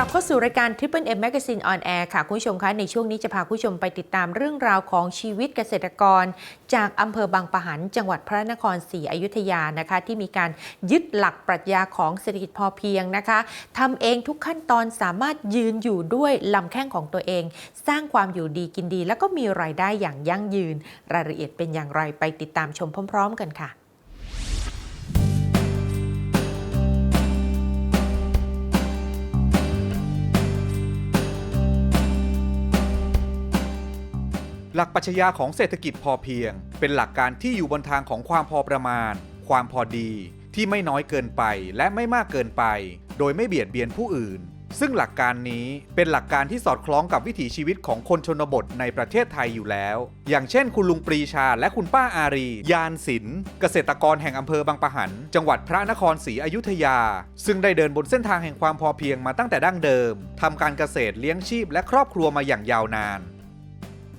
กลับเข้าสู่รายการ Triple M Magazine on Air ค่ะ คุณผู้ชมคะในช่วงนี้จะพาคุณผู้ชมไปติดตามเรื่องราวของชีวิตเกษตรกร จากอำเภอบางปะหัน จังหวัดพระนครศรีอยุธยานะคะ ที่มีการยึดหลักปรัชญาของเศรษฐกิจพอเพียงนะคะทำเองทุกขั้นตอนสามารถยืนอยู่ด้วยลำแข้งของตัวเอง สร้างความอยู่ดีกินดี แล้วก็มีรายได้อย่างยั่งยืน รายละเอียดเป็นอย่างไรไปติดตามชมพร้อม ๆ กันค่ะ หลักปัชญาของเศรษฐกิจพอเพียง เป็นหลักการที่อยู่บนทางของความพอประมาณ ความพอดีที่ไม่น้อยเกินไปและไม่มากเกินไป โดยไม่เบียดเบียนผู้อื่น ซึ่งหลักการนี้เป็นหลักการที่สอดคล้องกับวิถีชีวิตของคนชนบทในประเทศไทยอยู่แล้ว อย่างเช่น คุณลุงปรีชาและคุณป้าอารี ยานศิลป์เกษตรกรแห่งอำเภอบางปะหัน จังหวัดพระนครศรีอยุธยา ซึ่งได้เดินบนเส้นทางแห่งความพอเพียงมาตั้งแต่ดั้งเดิมทำการเกษตรเลี้ยงชีพและครอบครัวมาอย่างยาวนาน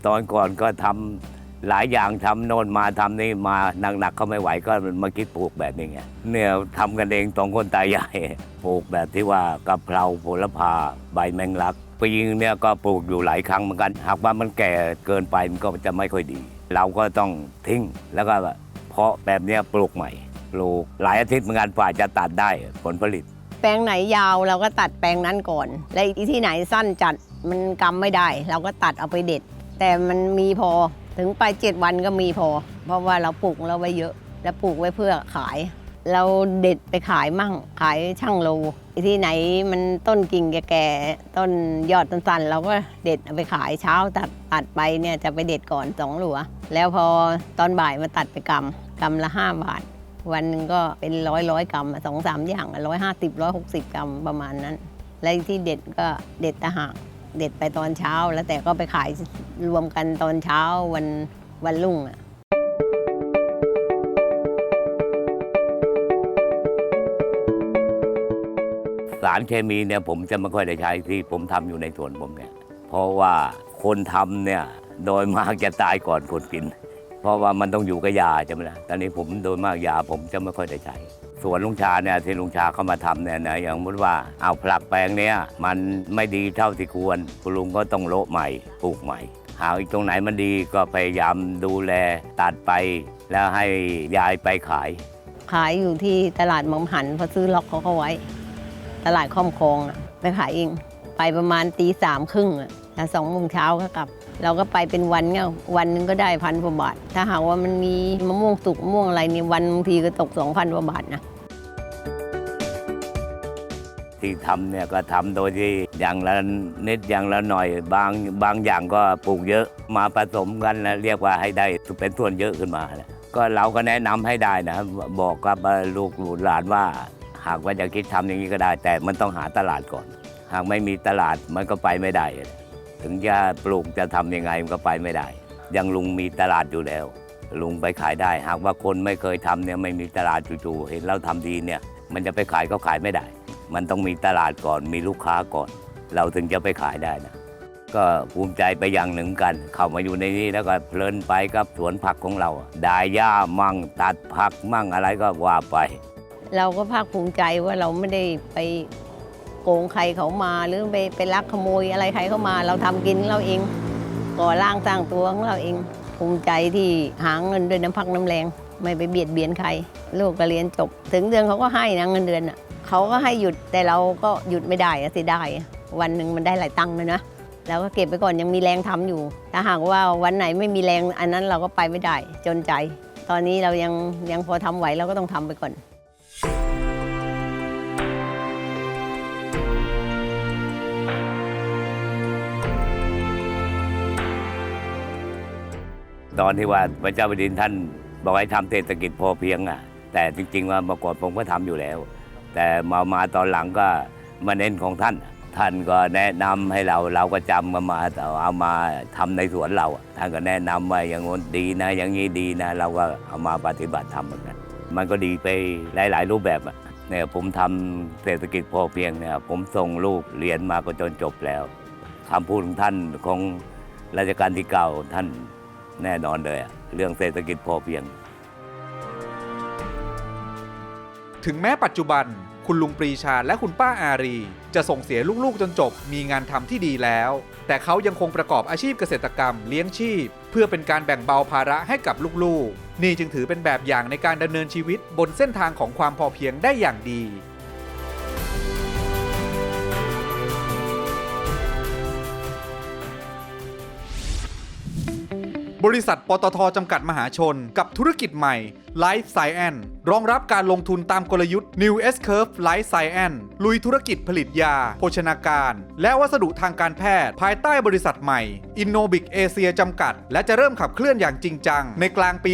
ตอนก่อนก็ทำหลายอย่างทำโน่นมาทำนี่มาหนักๆเขาไม่ไหวก็มาคิดปลูกแบบนี้ไงเนี่ยทำกันเองสองคนตายายปลูกแบบที่ว่ากะเพราโหรพาใบแมงลักปีนึงเนี่ยก็ปลูกอยู่หลายครั้งเหมือนกันหากว่ามันแก่เกินไปมันก็จะไม่ค่อยดี เราก็ต้องทิ้งแล้วก็เพาะแบบนี้ปลูกใหม่ปลูกหลายอาทิตย์เหมือนกันกว่าจะตัดได้ผลผลิต แปลงไหนยาวเราก็ตัดแปลงนั้นก่อน และที่ไหนสั้นจัดมันกำไม่ได้ เราก็ตัดเอาไปเด็ด แต่มันมีพอถึงไปเจ็ดวันก็มีพอ เพราะว่าเราปลูกเราไว้เยอะ แล้วปลูกไว้เพื่อขาย เราเด็ดไปขายมั่งขายช่างโลที่ไหนมันต้นกิ่งแก่ๆต้นยอดสั้นๆเราก็เด็ดเอาไปขายเช้าตัดตัดไปเนี่ยจะไปเด็ดก่อนสองหลัว แล้วพอตอนบ่ายมาตัดไปกำกำละห้าบาท วันหนึ่งก็เป็นร้อยร้อยกรัมอะสองสามอย่างร้อยห้าสิบร้อยหกสิบกรัมประมาณนั้น และที่เด็ดก็เด็ดตะหาก เด็ดไปตอนเช้า แล้วแต่ก็ไปขายรวมกันตอนเช้าวันวันรุ่งอะสารเคมีเนี่ยผมจะไม่ค่อยได้ใช้ที่ผมทำอยู่ในสวนผมเนี่ยเพราะว่าคนทำเนี่ยโดยมากจะตายก่อนคนกิน เพราะว่ามันต้องอยู่กับยาใช่ไหมล่ะตอนนี้ผมโดยมากยาผมจะไม่ค่อยได้ใช้ สวนลุงชาเนี่ยที่ลุงชาเข้ามาทำเนี่ยนะอย่างสมมติว่าเอาผลักแปลงเนี้ยมันไม่ดีเท่าที่ควรคุณลุงก็ต้องโละใหม่ปลูกใหม่ หาอีกตรงไหนมันดีก็พยายามดูแลตัดไป แล้วให้ยายไปขาย ขายอยู่ที่ตลาดมอมหันเพอซื้อล็อกเขาเข้าไว้ ตลาดข้อมคลองไปขายเองไปประมาณตีสามครึ่งอะแล้วสองโมงเช้าก็กลับ เราก็ไปเป็นวันเนี่ยวันหนึงก็ได้พันกว่าบาท ถ้าหากว่ามันมีมะม่วงสุกมะม่วงอะไรนี่วันบางทีก็ตกสองพันกว่าบาทนะที่ทำเนี่ยก็ทำโดยที่อย่างละนิดอย่างละหน่อย บางบางอย่างก็ปลูกเยอะมาผสมกันแล้วเรียกว่าให้ได้เป็นส่วนเยอะขึ้นมานะก็เราก็แนะนำให้ได้นะบอกกับลูกหลานว่า หากว่าจะคิดทำอย่างนี้ก็ได้ แต่มันต้องหาตลาดก่อน หากไม่มีตลาดมันก็ไปไม่ได้ ถึงจะปลูกจะทำยังไงมันก็ไปไม่ได้ ยังลุงมีตลาดอยู่แล้ว ลุงไปขายได้ หากว่าคนไม่เคยทำเนี่ยไม่มีตลาดจู่ๆเห็นเราทำดีเนี่ยมันจะไปขายก็ขายไม่ได้ มันต้องมีตลาดก่อนมีลูกค้าก่อน เราถึงจะไปขายได้นะก็ภูมิใจไปอย่างหนึ่งกัน เข้ามาอยู่ในนี้แล้วก็เพลินไปกับสวนผักของเราดายหญ้ามั่งตัดผักมั่งอะไรก็ว่าไป เราก็ภาคภูมิใจว่าเราไม่ได้ไป งใครเขามาหรือไปไปลักขโมยอะไรใครเข้ามา เราทำกินเราเองก่อร่างสร้างตัวของเราเองภูมิใจที่หาเงินด้วยน้ำพักน้ำแรง ไม่ไปเบียดเบียนใคร ลูกก็เรียนจบ ถึงเดือนเขาก็ให้นะเงินเดือนอะเขาก็ให้หยุดแต่เราก็หยุดไม่ได้อะเสียดายวันหนึ่งมันได้หลายตังค์เลยนะเราก็เก็บไปก่อนยังมีแรงทำอยู่ ถ้าหากว่าวันไหนไม่มีแรงอันนั้นเราก็ไปไม่ได้จนใจ ตอนนี้เรายังยังพอทำไหวเราก็ต้องทำไปก่อน ตอนที่ว่าพระเจ้าแผ่นดินท่านบอกให้ทำเศรษฐกิจพอเพียงอะ แต่จริงๆว่าเมื่อก่อนผมก็ทำอยู่แล้ว แต่มามาตอนหลังก็มาเน้นของท่าน ท่านก็แนะนำให้เราเราก็จำมามาเอามาทำในสวนเรา ท่านก็แนะนำว่าอย่างงู้นดีนะ อย่างนี้ดีนะ เราก็เอามาปฏิบัติทำเหมือนกันมันก็ดีไปหลาย ๆ รูปแบบอะเนี่ยผมทำเศรษฐกิจพอเพียงเนี่ยผมส่งลูกเรียนมาก็จนจบแล้วคำพูดของท่านของรัชกาลที่เก้าท่าน แน่นอนเลยอะเรื่องเศรษฐกิจพอเพียง ถึงแม้ปัจจุบัน คุณลุงปรีชาและคุณป้าอารี จะส่งเสียลูกๆจนจบมีงานทำที่ดีแล้ว แต่เขายังคงประกอบอาชีพเกษตรกรรมเลี้ยงชีพ เพื่อเป็นการแบ่งเบาภาระให้กับลูกๆ นี่จึงถือเป็นแบบอย่างในการดำเนินชีวิตบนเส้นทางของความพอเพียงได้อย่างดี บริษัทปตทจำกัดมหาชน กับธุรกิจใหม่ Life Science รองรับการลงทุนตามกลยุทธ์ New S Curve Life Science ลุยธุรกิจผลิตยา โภชนาการ และวัสดุทางการแพทย์ ภายใต้บริษัทใหม่ Innobic Asia จำกัด และจะเริ่มขับเคลื่อนอย่างจริงจัง ในกลางปี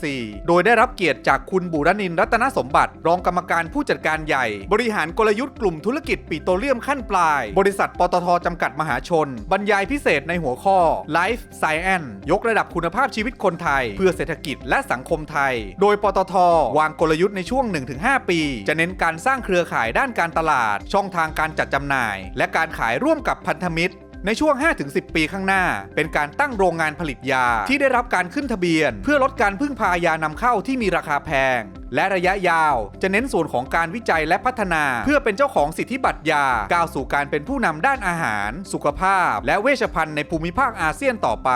2564 โดยได้รับเกียรติจากคุณบุรนินร์รัตนสมบัติ รองกรรมการผู้จัดการใหญ่ บริหารกลยุทธ์กลุ่มธุรกิจปิโตรเลียมขั้นปลาย บริษัทปตทจำกัดมหาชน บรรยายพิเศษในหัวข้อ Life Science ยกระดับคุณภาพชีวิตคนไทย เพื่อเศรษฐกิจและสังคมไทย โดยปตท วางกลยุทธ์ในช่วง 1-5 ปี จะเน้นการสร้างเครือข่ายด้านการตลาด ช่องทางการจัดจำหน่าย และการขายร่วมกับพันธมิตรในช่วง 5-10 ปีข้างหน้า เป็นการตั้งโรงงานผลิตยาที่ได้รับการขึ้นทะเบียน เพื่อลดการพึ่งพายานำเข้าที่มีราคาแพง และระยะยาวจะเน้นส่วนของการวิจัยและพัฒนา เพื่อเป็นเจ้าของสิทธิบัตรยา ก้าวสู่การเป็นผู้นำด้านอาหาร สุขภาพ และเวชภัณฑ์ในภูมิภาคอาเซียนต่อไป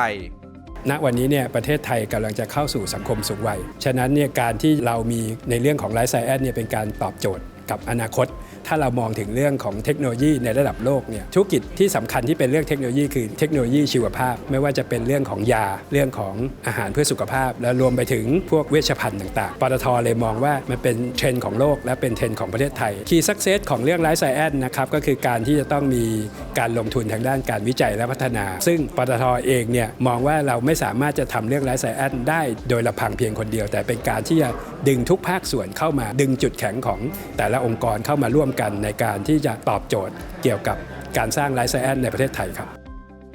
ณวันนี้เนี่ยประเทศไทยกำลังจะเข้าสู่สังคมสูงวัย ฉะนั้นเนี่ยการที่เรามีในเรื่องของไลฟ์ไซแอนเนี่ยเป็นการตอบโจทย์กับอนาคต ถ้าเรามองถึงเรื่องของเทคโนโลยีในระดับโลกเนี่ยธุรกิจที่สำคัญที่เป็นเรื่องเทคโนโลยีคือเทคโนโลยีชีวภาพ ไม่ว่าจะเป็นเรื่องของยาเรื่องของอาหารเพื่อสุขภาพ และรวมไปถึงพวกเวชภัณฑ์ต่างๆ ปตทเลยมองว่ามันเป็นเทรนด์ของโลก และเป็นเทรนด์ของประเทศไทยคีย์สักเซสของเรื่องไลฟ์ไซแอนนะครับก็คือการที่จะต้องมีการลงทุนทางด้านการวิจัยและพัฒนา ซึ่งปตทเองเนี่ยมองว่าเราไม่สามารถจะทำเรื่องไลฟ์ไซแอนได้โดยลำพังเพียงคนเดียว แต่เป็นการที่จะดึงทุกภาคส่วนเข้ามาดึงจุดแข็งของแต่ละองค์กรเข้ามาร่วมกันในการที่จะตอบโจทย์เกี่ยวกับการสร้างไลฟ์ไซแอนในประเทศไทยครับ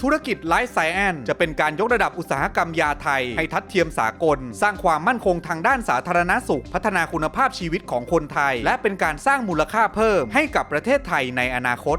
ธุรกิจไลฟ์ไซแอนจะเป็นการยกระดับอุตสาหกรรมยาไทย ให้ทัดเทียมสากล สร้างความมั่นคงทางด้านสาธารณสุข พัฒนาคุณภาพชีวิตของคนไทย และเป็นการสร้างมูลค่าเพิ่มให้กับประเทศไทยในอนาคต